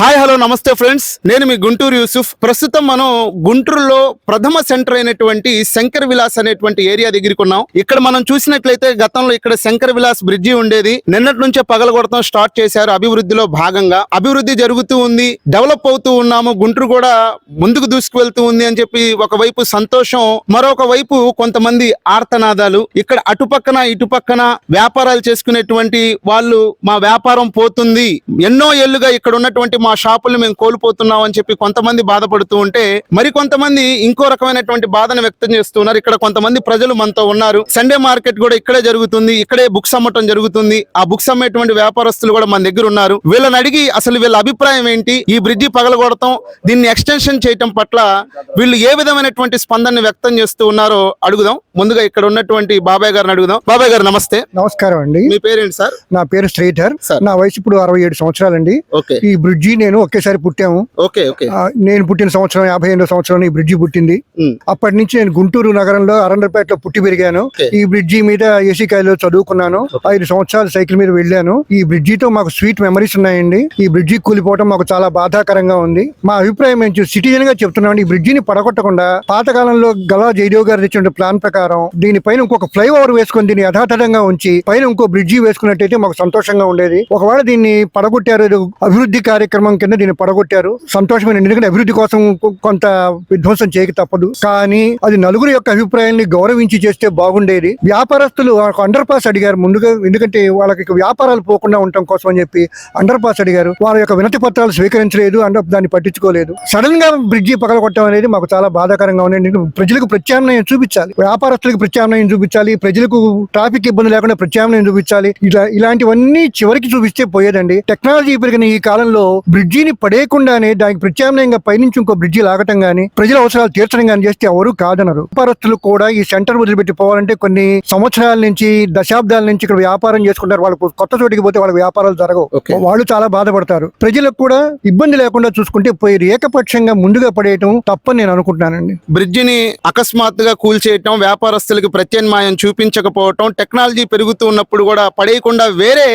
Hi hello నమస్తే friends. నేను మీ గుంటూరు యూసుఫ్. ప్రస్తుతం మనం గుంటూరులో ప్రథమ సెంటర్ అయినటువంటి శంకర్ విలాస్ అనేటువంటి ఏరియా దగ్గరికి ఉన్నాం. ఇక్కడ మనం చూసినట్లయితే గతంలో ఇక్కడ శంకర్ విలాస్ బ్రిడ్జి ఉండేది. నిన్నటి నుంచే పగలగొడతాం స్టార్ట్ చేశారు అభివృద్ధిలో భాగంగా. అభివృద్ధి జరుగుతూ ఉంది డెవలప్ అవుతూ ఉన్నాము. గుంటూరు కూడా ముందుకు దూసుకువెళ్తూ ఉంది అని చెప్పి ఒకవైపు సంతోషం మరొక వైపు కొంతమంది ఆర్తనాదాలు. ఇక్కడ అటుపక్కన ఇటుపక్కన వ్యాపారాలు చేసుకునేటువంటి వాళ్ళు మా వ్యాపారం పోతుంది. ఎన్నో ఏళ్ళుగా ఇక్కడ ఉన్నటువంటి మా షాపులు మేము కోల్పోతున్నాం అని చెప్పి కొంతమంది బాధపడుతూ ఉంటే మరి కొంతమంది ఇంకో రకమైనటువంటి బాధను వ్యక్తం చేస్తున్నారు ఇక్కడ కొంతమంది ప్రజలు మనతో ఉన్నారు. సండే మార్కెట్ కూడా ఇక్కడే జరుగుతుంది. ఇక్కడే బుక్స్ అమ్మటం జరుగుతుంది. ఆ బుక్స్ అమ్మేటువంటి వ్యాపారస్తులు కూడా మన దగ్గర ఉన్నారు. వీళ్ళని అడిగి అసలు వీళ్ళ అభిప్రాయం ఏంటి? ఈ బ్రిడ్జి పగలగొడతాం. దీన్ని ఎక్స్టెన్షన్ చేయటం పట్ల వీళ్ళు ఏ విధమైనటువంటి స్పందన వ్యక్తం చేస్తూ ఉన్నారో అడుగుదాం. ముందుగా ఇక్కడ ఉన్నటువంటి బాబాయ్ గారిని అడుగుదాం. బాబాయ్ గారు నమస్తే. నమస్కారం అండి. మీ పేరేంటి సార్? నా పేరు శ్రీధర్. సార్. నా వయసు ఇప్పుడు అరవై ఏడు సంవత్సరాలండి. ఓకే. ఈ బ్రిడ్జి నేను ఒకేసారి పుట్టాము. Okay okay. నేను పుట్టిన సంవత్సరం యాభై ఎనిమిదో సంవత్సరం ఈ బ్రిడ్జి పుట్టింది. అప్పటి నుంచి నేను గుంటూరు నగరంలో అరండర్పేటలో పుట్టి పెరిగాను. ఈ బ్రిడ్జి మీద ఏసీ కాయలో చదువుకున్నాను. ఐదు సంవత్సరాలు సైకిల్ మీద వెళ్ళాను. ఈ బ్రిడ్జితో మాకు స్వీట్ మెమరీస్ ఉన్నాయండి. ఈ బ్రిడ్జి కూలిపోవడం మాకు చాలా బాధాకరంగా ఉంది. మా అభిప్రాయం ఏంటి? సిటిజన్గా చెప్తున్నాను. ఈ బ్రిడ్జిని పడగొట్టకుండా పాతకాలంలో గలా జయదేవ్ గారు తెచ్చిన ప్లాన్ ప్రకారం దీనిపైన ఇంకొక ఫ్లైఓవర్ వేసుకొని దీన్ని యథాతథంగా ఉంచి పైన ఇంకో బ్రిడ్జి వేసుకున్నట్టయితే మాకు సంతోషంగా ఉండేది. ఒకవేళ దీన్ని పడగొట్టారు అభివృద్ధి కార్యక్రమం కింద దీన్ని పడగొట్టారు. సంతోషమైన ఎందుకంటే అభివృద్ధి కోసం కొంత విధ్వంసం చేయక తప్పదు. కానీ అది నలుగురు యొక్క అభిప్రాయాన్ని గౌరవించి చేస్తే బాగుండేది. వ్యాపారస్తులు అండర్ పాస్ అడిగారు ముందుగా ఎందుకంటే వాళ్ళకి వ్యాపారాలు పోకుండా ఉండటం కోసం అని చెప్పి అండర్ పాస్ అడిగారు. వాళ్ళ యొక్క వినతి పత్రాలు స్వీకరించలేదు అండ్ దాన్ని పట్టించుకోలేదు. సడన్గా బ్రిడ్జి పగలగొట్టడం అనేది మాకు చాలా బాధాకరంగా ఉంది. ప్రజలకు ప్రత్యామ్నాయం చూపించాలి. వ్యాపారస్తులకు ప్రత్యామ్నాయం చూపించాలి. ప్రజలకు ట్రాఫిక్ ఇబ్బంది లేకుండా ప్రత్యామ్నాయం చూపించాలి. ఇలా ఇలాంటివన్నీ చివరికి చూపిస్తే పోయేదండి. టెక్నాలజీ పెరిగిన ఈ కాలంలో బ్రిడ్జిని పడేయకుండానే దానికి ప్రత్యామ్నాయంగా పైనుంచి ఇంకో బ్రిడ్జి లాగటం గానీ ప్రజల అవసరాలు తీర్చడం గానీ చేస్తే ఎవరు కాదనరు. వ్యాపారస్తులు కూడా ఈ సెంటర్ వదిలిపెట్టి పోవాలంటే కొన్ని సంవత్సరాల నుంచి దశాబ్దాల నుంచి ఇక్కడ వ్యాపారం చేసుకుంటారు. వాళ్ళకు కొత్త చోటికి పోతే వాళ్ళ వ్యాపారాలు జరగవు. వాళ్ళు చాలా బాధపడతారు. ప్రజలకు కూడా ఇబ్బంది లేకుండా చూసుకుంటే పోయి ఏకపక్షంగా ముందుగా పడేయటం తప్పని నేను అనుకుంటున్నానండి. బ్రిడ్జిని అకస్మాత్తుగా కూల్చేయటం వ్యాపారస్తులకు ప్రత్యామ్నాయం చూపించకపోవటం టెక్నాలజీ పెరుగుతూ ఉన్నప్పుడు కూడా పడేయకుండా వేరే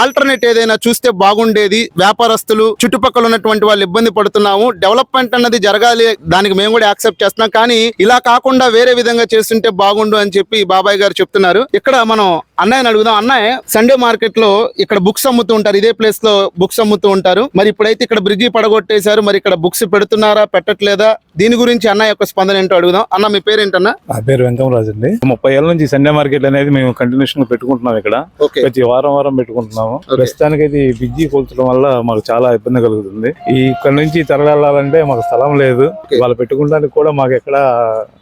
ఆల్టర్నేట్ ఏదైనా చూస్తే బాగుండేది. వ్యాపారస్తులు చుట్టుపక్కల ఉన్నటువంటి వాళ్ళు ఇబ్బంది పడుతున్నాము. డెవలప్మెంట్ అన్నది జరగాలి. దానికి మేము కూడా యాక్సెప్ట్ చేస్తున్నాం. కానీ ఇలా కాకుండా వేరే విధంగా చేస్తుంటే బాగుండు అని చెప్పి బాబాయ్ గారు చెప్తున్నారు. ఇక్కడ మనం అన్నయ్యని అడుగుదాం. అన్నయ్య సండే మార్కెట్లో ఇక్కడ బుక్స్ అమ్ముతూ ఉంటారు. ఇదే ప్లేస్లో బుక్స్ అమ్ముతూ ఉంటారు. మరి ఇప్పుడైతే ఇక్కడ బ్రిడ్జి పడగొట్టేశారు. మరి ఇక్కడ బుక్స్ పెడుతున్నారా? పెట్టట్లేదా? దీని గురించి అన్న యొక్క స్పందన ఏంటో అడుగుదాం. అన్న మీ పేరేంటన్నా? నా పేరు వెంకమరాజు అండి. ముప్పై ఏళ్ళ నుంచి సండే మార్కెట్ అనేది మేము కంటిన్యూషన్ పెట్టుకుంటున్నాం ఇక్కడ. ప్రతి వారం వారం పెట్టుకుంటున్నాము. ప్రస్తుతానికి అయితే ఈ బిజీ కూల్చడం వల్ల మాకు చాలా ఇబ్బంది కలుగుతుంది. ఈ ఇక్కడ నుంచి తరలింటే మాకు స్థలం లేదు. వాళ్ళు పెట్టుకోవడానికి కూడా మాకు ఎక్కడ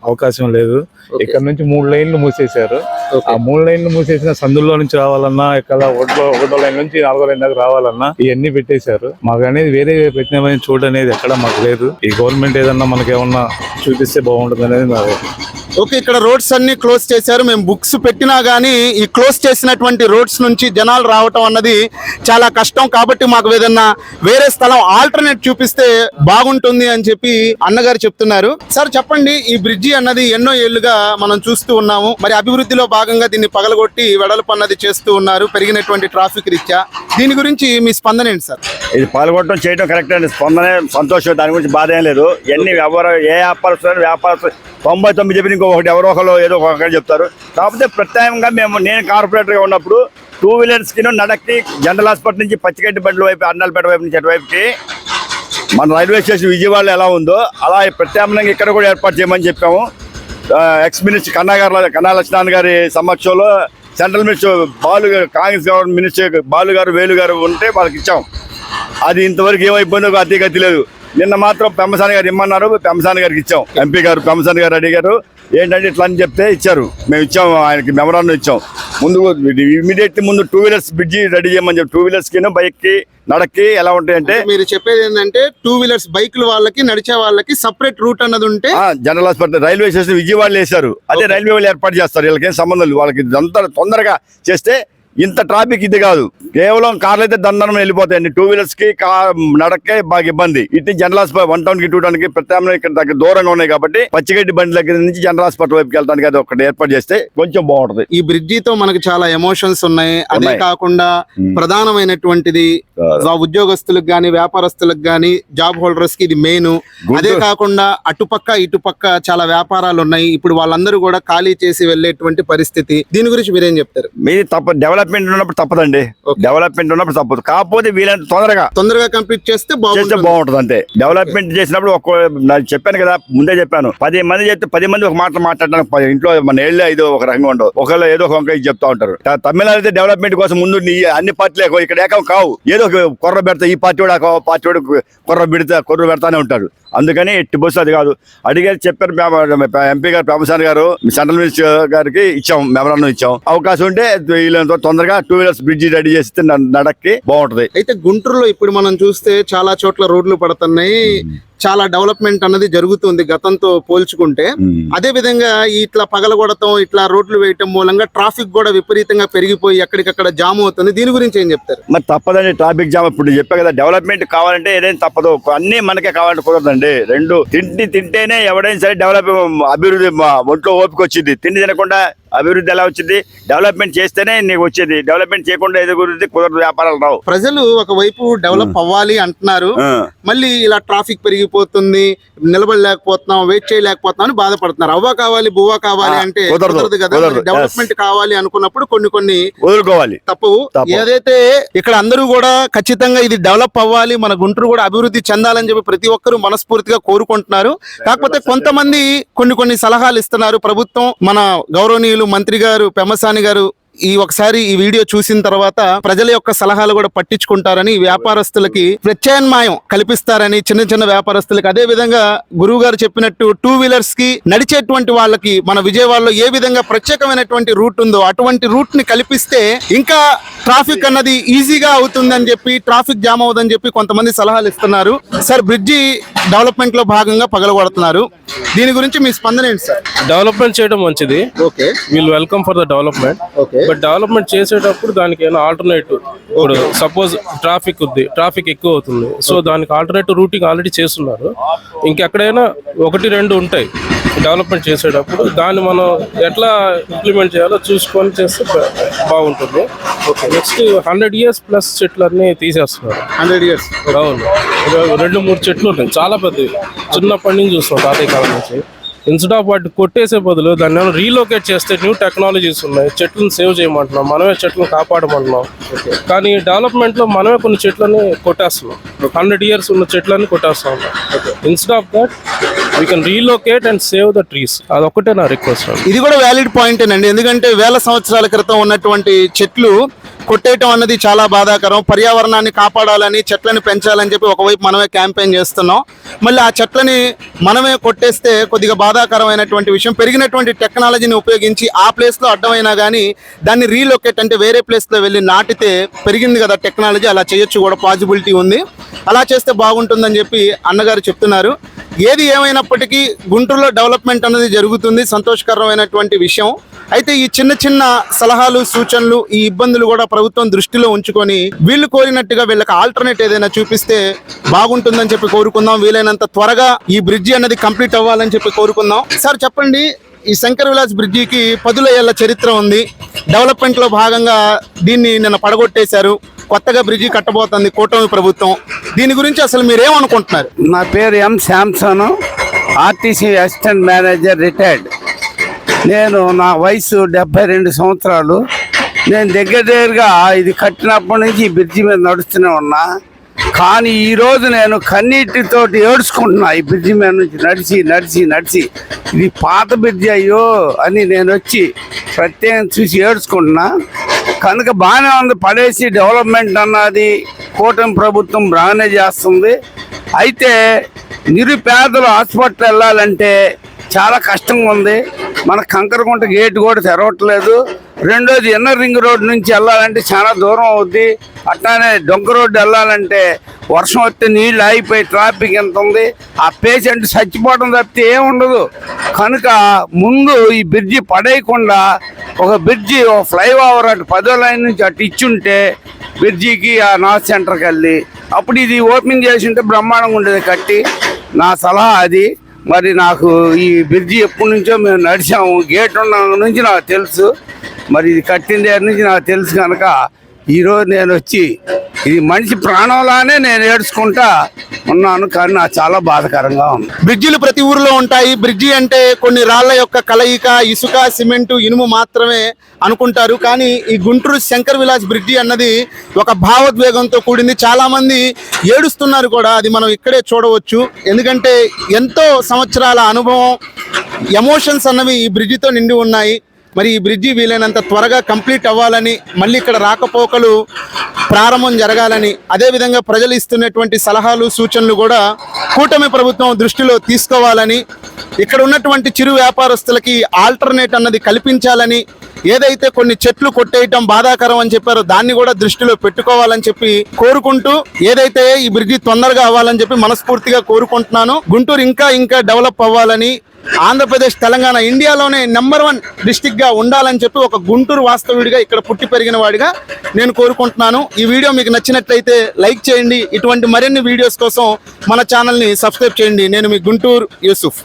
అవకాశం లేదు. ఇక్కడ నుంచి మూడు లైన్లు మూసేశారు. ఆ మూడు లైన్లు మూసేసిన సందుల్లో నుంచి రావాలన్నా ఇక్కడ ఒకటో ఒకటో లైన్ నుంచి నాలుగో లైన్ దాకా రావాలన్నా ఇవన్నీ పెట్టేశారు. మాకు అనేది వేరే పెట్టిన చోటు అనేది ఎక్కడ మాకు లేదు. ఈ గవర్నమెంట్ ఏదన్నా మనకి ఏమన్నా చూపిస్తే బాగుంటుంది అనేది నా ఓకే ఇక్కడ రోడ్స్ అన్ని క్లోజ్ చేశారు. మేము బుక్స్ పెట్టినా కానీ ఈ క్లోజ్ చేసినటువంటి రోడ్స్ నుంచి జనాలు రావటం అన్నది చాలా కష్టం. కాబట్టి మాకు ఏదన్నా వేరే స్థలం ఆల్టర్నేట్ చూపిస్తే బాగుంటుంది అని చెప్పి అన్నగారు చెప్తున్నారు. సార్ చెప్పండి ఈ బ్రిడ్జి అన్నది ఎన్నో ఏళ్ళుగా మనం చూస్తూ ఉన్నాము. మరి అభివృద్ధిలో భాగంగా దీన్ని పగలగొట్టి వెడల్పు అన్నది చేస్తూ ఉన్నారు పెరిగినటువంటి ట్రాఫిక్ రీత్యా. దీని గురించి మీ స్పందన ఏంటి సార్? ఇది పాల్గొనడం చేయడం కరెక్ట్ అండి. స్పందనే సంతోషం. దాని గురించి బాధ ఏం లేదు. ఎన్ని వ్యాపారం ఏ వ్యాపారస్తులు వ్యాపారస్తు తొంభై తొమ్మిది చెప్పిన ఒకటి ఎవరో ఒకరు ఏదో ఒకరు చెప్తారు. కాకపోతే ప్రత్యేకంగా మేము నేను కార్పొరేటర్గా ఉన్నప్పుడు టూ వీలర్స్కి నడక్కి జనరల్ హాస్పిటల్ నుంచి పచ్చిగడ్డి బండ్ల వైపు అన్నాలపేట వైపు నుంచి అటువైపుకి మన రైల్వే స్టేషన్ విజయవాడలో ఎలా ఉందో అలా ప్రత్యామ్నాయంగా ఇక్కడ కూడా ఏర్పాటు చేయమని చెప్పాము. ఎక్స్ మినిస్టర్ కన్నా గారు కన్నా లక్ష్మణ్ గారి సమక్షంలో సెంట్రల్ మినిస్టర్ బాలు గారు కాంగ్రెస్ గవర్నమెంట్ మినిస్టర్ బాలు గారు వేలు గారు ఉంటే వాళ్ళకి ఇచ్చాం. అది ఇంతవరకు ఏమైపోయిందో అతి గతి లేదు. నిన్న మాత్రం పెమ్మసాని గారు ఇమ్మన్నారు పెమ్మసాని గారికి ఇచ్చాం. ఎంపీ గారు పెమ్మసాని గారు అడిగారు ఏంటంటే ఇట్లా అని చెప్తే ఇచ్చారు. మేము ఇచ్చాం ఆయనకి మెమరాండం ఇచ్చాం. ముందు ఇమీడియట్లీ ముందు టూ వీలర్స్ బ్రిడ్జి రెడీ చేయమని చెప్పి టూ వీలర్స్కి బైక్కి నడక్కి ఎలా ఉంటాయంటే మీరు చెప్పేది ఏంటంటే టూ వీలర్స్ బైకుల వాళ్ళకి నడిచే వాళ్ళకి సపరేట్ రూట్ అన్నది ఉంటే జనరల్ హాస్పిటల్ రైల్వే స్టేషన్ విజయవాడలో వేశారు. అదే రైల్వే వాళ్ళు ఏర్పాటు చేస్తారు. వీళ్ళకి ఏం సంబంధం వాళ్ళకి తొందరగా చేస్తే ఇంత ట్రాఫిక్ ఇది కాదు. కేవలం కార్లు అయితే దందనం వెళ్ళిపోతాయండి. టూ వీలర్స్కి నడకే బాగా ఇబ్బంది. ఇటు జనరల్ హాస్పిటల్ వన్ టౌన్కి టూ టౌన్కి ప్రత్యామ్నాయం ఇక్కడ దగ్గర దూరంగా ఉన్నాయి కాబట్టి పచ్చిగడ్డి బండి దగ్గర నుంచి జనరల్ హాస్పిటల్ వైపుకి వెళ్ళడానికి అది ఒకటి ఏర్పాటు చేస్తే కొంచెం బాగుంటది. ఈ బ్రిడ్జితో మనకి చాలా ఎమోషన్స్ ఉన్నాయి. అదే. కాకుండా. ప్రధానమైనటువంటిది ఉద్యోగస్తులకు గాని వ్యాపారస్తులకు గాని జాబ్ హోల్డర్స్కి ఇది మెయిన్ అదే కాకుండా అటుపక్క ఇటుపక్క చాలా వ్యాపారాలు ఉన్నాయి. ఇప్పుడు వాళ్ళందరూ కూడా ఖాళీ చేసి వెళ్ళేటువంటి పరిస్థితి. దీని గురించి మీరేం చెప్తారు? మీది తప్ప డెవలప్మెంట్ ఉన్నప్పుడు తప్పదండి. డెవలప్మెంట్ ఉన్నప్పుడు తప్పదు. కాకపోతే వీలైనంత తొందరగా తొందరగా కంప్లీట్ చేస్తే చేస్తే బాగుంటుంది అంతే. డెవలప్మెంట్ చేసినప్పుడు ఒక నాకు చెప్పాను కదా ముందే చెప్పాను. పది మంది చెప్తే పది మంది ఒక మాట మాట్లాడడానికి ఇంట్లో మన ఏళ్ళు ఐదు ఒక రకంగా ఉండవు. ఒకళ్ళు ఏదో ఒక చెప్తా ఉంటారు. తమిళనాడు అయితే డెవలప్మెంట్ కోసం ముందు నీ అన్ని పార్టీలే ఇక్కడ ఏకం కావు. ఏదో ఒక కొర్ర పెడతా ఈ పార్టీ కూడా ఆ పార్టీ కూడా కొర్ర పెడతా కొర్ర పెడతానే ఉంటారు. అందుకని ఎట్టి బస్సు అది కాదు. అడిగారు చెప్పారు ఎంపీ గారు ప్రభాసాన్ గారు సెంట్రల్ మినిస్టర్ గారికి ఇచ్చాం మెమరాండం ఇచ్చాం. అవకాశం ఉంటే వీళ్ళంత తొందరగా టూ వీలర్స్ బ్రిడ్జి రెడీ చేస్తే నడక్కి బాగుంటది. అయితే గుంటూరులో ఇప్పుడు మనం చూస్తే చాలా చోట్ల రోడ్లు పడుతున్నాయి. చాలా డెవలప్మెంట్ అన్నది జరుగుతుంది గతంతో పోల్చుకుంటే. అదే విధంగా ఇట్లా పగలగొడటం ఇట్లా రోడ్లు వేయటం మూలంగా ట్రాఫిక్ కూడా విపరీతంగా పెరిగిపోయి ఎక్కడికక్కడ జామ్ అవుతుంది. దీని గురించి ఏం చెప్తారు? మరి తప్పదండి ట్రాఫిక్ జామ్ ఇప్పుడు చెప్పా కదా డెవలప్మెంట్ కావాలంటే ఏదైనా తప్పదు. అన్ని మనకే కావాలంటే కుదరదండి. రెండు తిండి తింటేనే ఎవడైనా సరే డెవలప్ అభివృద్ధి ఒంట్లో ఓపిక వచ్చింది. తిండి తినకుండా అభివృద్ధి ఎలా వచ్చింది? డెవలప్మెంట్ చేస్తేనే నీకు వచ్చేది. డెవలప్మెంట్ చేయకుండా ఎదుగుతుంది కుదరదు వ్యాపారాలు రావు. ప్రజలు ఒకవైపు డెవలప్ అవ్వాలి అంటున్నారు. మళ్ళీ ఇలా ట్రాఫిక్ పెరిగిపోతుంది నిలబడలేకపోతున్నాం వెయిట్ చేయలేకపోతున్నాం అని బాధపడుతున్నారు. అవ్వ కావాలి బువ్వ కావాలి అంటే కుదరదు, కదా డెవలప్మెంట్ కావాలి అనుకున్నప్పుడు కొన్ని కొన్ని వదులుకోవాలి. తప్పవు. ఏదైతే ఇక్కడ అందరూ కూడా ఖచ్చితంగా ఇది డెవలప్ అవ్వాలి మన గుంటూరు కూడా అభివృద్ధి చెందాలని చెప్పి ప్రతి ఒక్కరూ మనస్ఫూర్తిగా కోరుకుంటున్నారు. కాకపోతే కొంతమంది కొన్ని కొన్ని సలహాలు ఇస్తున్నారు. ప్రభుత్వం మన గౌరవనీయులు మంత్రి గారు పెమ్మసాని గారు ఈ ఒకసారి ఈ వీడియో చూసిన తర్వాత ప్రజల యొక్క సలహాలు కూడా పట్టించుకుంటారని వ్యాపారస్తులకి ప్రత్యామ్నాయం కల్పిస్తారని చిన్న చిన్న వ్యాపారస్తులకి. అదే విధంగా గురువు గారు చెప్పినట్టు టూ వీలర్స్కి నడిచేటువంటి వాళ్ళకి మన విజయవాడలో ఏ విధంగా ప్రత్యేకమైనటువంటి రూట్ ఉందో అటువంటి రూట్ని కల్పిస్తే ఇంకా ట్రాఫిక్ అన్నది ఈజీగా అవుతుందని చెప్పి ట్రాఫిక్ జామ్ అవుతుందని చెప్పి కొంతమంది సలహాలు ఇస్తున్నారు. సార్ బ్రిడ్జి డెవలప్మెంట్లో భాగంగా పగలగొడుతున్నారు. దీని గురించి మీ స్పందన ఏంటి సార్? డెవలప్మెంట్ చేయడం మంచిది. Okay. We'll welcome for the development but development చేసేటప్పుడు దానికి ఏమైనా ఆల్టర్నేటివ్ ఇప్పుడు సపోజ్ ట్రాఫిక్ ఉంది ట్రాఫిక్ ఎక్కువ అవుతుంది. సో దానికి ఆల్టర్నేటివ్ రూటింగ్ ఆల్రెడీ చేస్తున్నారు. ఇంకెక్కడైనా ఒకటి రెండు ఉంటాయి. డెవలప్మెంట్ చేసేటప్పుడు దాన్ని మనం ఎట్లా ఇంప్లిమెంట్ చేయాలో చూసుకొని చేస్తే బాగుంటుంది. నెక్స్ట్ హండ్రెడ్ ఇయర్స్ ప్లస్ చెట్లన్నీ తీసేస్తున్నారు. హండ్రెడ్ ఇయర్స్ అవును. ఇరవై- రెండు మూడు చెట్లు ఉంటాయి చాలా పెద్దవి. చిన్నప్పటి నుంచి చూస్తాం తాతయ్య కాలం నుంచి. ఇన్స్టెడ్ ఆఫ్ వాటి కొట్టేసే బదులు దాన్ని ఏమైనా రీలోకేట్ చేస్తే న్యూ టెక్నాలజీస్ ఉన్నాయి చెట్లను సేవ్ చేయమంటున్నాం మనమే చెట్లను కాపాడమంటున్నాం. కానీ డెవలప్మెంట్లో మనమే కొన్ని చెట్లని కొట్టేస్తున్నాం. హండ్రెడ్ ఇయర్స్ ఉన్న చెట్లని కొట్టేస్తా ఉంటాం instead of that we can relocate and save the trees అదొక్కటే నా రిక్వెస్ట్ ఇది కూడా వ్యాలిడ్ పాయింట్ అండి ఎందుకంటే వేల సంవత్సరాల క్రితం ఉన్నటువంటి చెట్లు కొట్టేయటం అన్నది చాలా బాధాకరం. పర్యావరణాన్ని కాపాడాలని చెట్లను పెంచాలని చెప్పి ఒకవైపు మనమే క్యాంపెయిన్ చేస్తున్నాం. మళ్ళీ ఆ చెట్లని మనమే కొట్టేస్తే కొద్దిగా బాధాకరమైనటువంటి విషయం. పెరిగినటువంటి టెక్నాలజీని ఉపయోగించి ఆ ప్లేస్లో అడ్డమైనా కానీ దాన్ని రీలొకేట్ అంటే వేరే ప్లేస్లో వెళ్ళి నాటితే పెరిగింది కదా టెక్నాలజీ అలా చేయొచ్చు కూడా పాసిబిలిటీ ఉంది. అలా చేస్తే బాగుంటుందని చెప్పి అన్నగారు చెప్తున్నారు. ఏది ఏమైనప్పటికీ గుంటూరులో డెవలప్మెంట్ అనేది జరుగుతుంది. సంతోషకరమైనటువంటి విషయం. అయితే ఈ చిన్న చిన్న సలహాలు సూచనలు ఈ ఇబ్బందులు కూడా ప్రభుత్వం దృష్టిలో ఉంచుకొని వీళ్ళు కోరినట్టుగా వీళ్ళకి ఆల్టర్నేట్ ఏదైనా చూపిస్తే బాగుంటుందని చెప్పి కోరుకుందాం. వీలైనంత త్వరగా ఈ బ్రిడ్జి అనేది కంప్లీట్ అవ్వాలని చెప్పి కోరుకుందాం. సార్ చెప్పండి ఈ శంకర్ విలాస్ బ్రిడ్జికి పదుల ఏళ్ళ చరిత్ర ఉంది. డెవలప్మెంట్లో భాగంగా దీన్ని నిన్న పడగొట్టేశారు. కొత్తగా బ్రిడ్జి కట్టబోతుంది కూటమి ప్రభుత్వం. దీని గురించి అసలు మీరేమనుకుంటున్నారు? నా పేరు M Samson RTC assistant manager retired. నేను నా వయసు డెబ్బై రెండు సంవత్సరాలు. నేను దగ్గర దగ్గరగా ఇది కట్టినప్పటి నుంచి ఈ బ్రిడ్జి మీద నడుస్తూనే ఉన్నా. కానీ ఈరోజు నేను కన్నీటితోటి ఏడ్చుకుంటున్నా ఈ బ్రిడ్జి మీద నుంచి నడిచి నడిచి నడిచి. ఇది పాత బ్రిడ్జి అయ్యో అని నేను వచ్చి ప్రత్యేకం చూసి ఏడ్చుకుంటున్నా. కనుక బాగానే ఉంది పడేసి డెవలప్మెంట్ అన్నది కూటమి ప్రభుత్వం బాగానే చేస్తుంది. అయితే నిరుపేదలు హాస్పిటల్ వెళ్ళాలంటే చాలా కష్టంగా ఉంది. మన కంకరగుంట గేట్ కూడా తెరవట్లేదు. రెండోది ఇన్నర్ రింగ్ రోడ్ నుంచి వెళ్ళాలంటే చాలా దూరం అవుద్ది. అట్లానే డొంక రోడ్డు వెళ్ళాలంటే వర్షం వస్తే నీళ్ళు ఆగిపోయి ట్రాఫిక్ ఎంత ఉంది? ఆ పేషెంట్ చచ్చిపోవడం తప్పితే ఏముండదు కనుక ముందు ఈ బ్రిడ్జి పడేయకుండా ఒక బ్రిడ్జి ఒక ఫ్లైఓవర్ అటు పదో లైన్ నుంచి అటు ఇచ్చుంటే బ్రిడ్జికి ఆ నార్త్ సెంటర్కి వెళ్ళి అప్పుడు ఇది ఓపెన్ చేసి ఉంటే బ్రహ్మాండంగా ఉండేది కట్టి. నా సలహా అది. మరి నాకు ఈ బ్రిడ్జి ఎప్పటి నుంచో మేము నడిచాము. గేట్ ఉన్న నుంచి నాకు తెలుసు. మరి ఇది కట్టిన దగ్గర నుంచి నాకు తెలుసు కనుక ఈరోజు నేను వచ్చి ఇది మనిషి ప్రాణంలానే నేను ఏడ్చుకుంటా ఉన్నాను కానీ నాకు చాలా బాధాకరంగా ఉంది. బ్రిడ్జిలు ప్రతి ఊరిలో ఉంటాయి. బ్రిడ్జి అంటే కొన్ని రాళ్ళ యొక్క కలయిక ఇసుక సిమెంట్ ఇనుము మాత్రమే అనుకుంటారు. కానీ ఈ గుంటూరు శంకర్ విలాస్ బ్రిడ్జి అన్నది ఒక భావోద్వేగంతో కూడింది. చాలా మంది ఏడుస్తున్నారు కూడా. అది మనం ఇక్కడే చూడవచ్చు. ఎందుకంటే ఎంతో సంవత్సరాల అనుభవం ఎమోషన్స్ అన్నవి ఈ బ్రిడ్జితో నిండి ఉన్నాయి. మరి ఈ బ్రిడ్జి వీలైనంత త్వరగా కంప్లీట్ అవ్వాలని మళ్ళీ ఇక్కడ రాకపోకలు ప్రారంభం జరగాలని అదేవిధంగా ప్రజలు ఇస్తున్నటువంటి సలహాలు సూచనలు కూడా కూటమి ప్రభుత్వం దృష్టిలో తీసుకోవాలని ఇక్కడ ఉన్నటువంటి చిరు వ్యాపారస్తులకి ఆల్టర్నేట్ అన్నది కల్పించాలని ఏదైతే కొన్ని చెట్లు కొట్టేయటం బాధాకరం అని చెప్పారో దాన్ని కూడా దృష్టిలో పెట్టుకోవాలని చెప్పి కోరుకుంటూ ఏదైతే ఈ బ్రిడ్జి తొందరగా అవ్వాలని చెప్పి మనస్ఫూర్తిగా కోరుకుంటున్నాను. గుంటూరు ఇంకా ఇంకా డెవలప్ అవ్వాలని ఆంధ్రప్రదేశ్ తెలంగాణ ఇండియాలోనే నెంబర్ వన్ డిస్టిక్గా ఉండాలని చెప్పి ఒక గుంటూరు వాస్తవ్యుడిగా ఇక్కడ పుట్టి పెరిగిన వాడిగా నేను కోరుకుంటున్నాను. ఈ వీడియో మీకు నచ్చినట్లయితే లైక్ చేయండి. ఇటువంటి మరిన్ని వీడియోస్ కోసం మన ఛానల్ని సబ్స్క్రైబ్ చేయండి. నేను మీ గుంటూరు యూసుఫ్.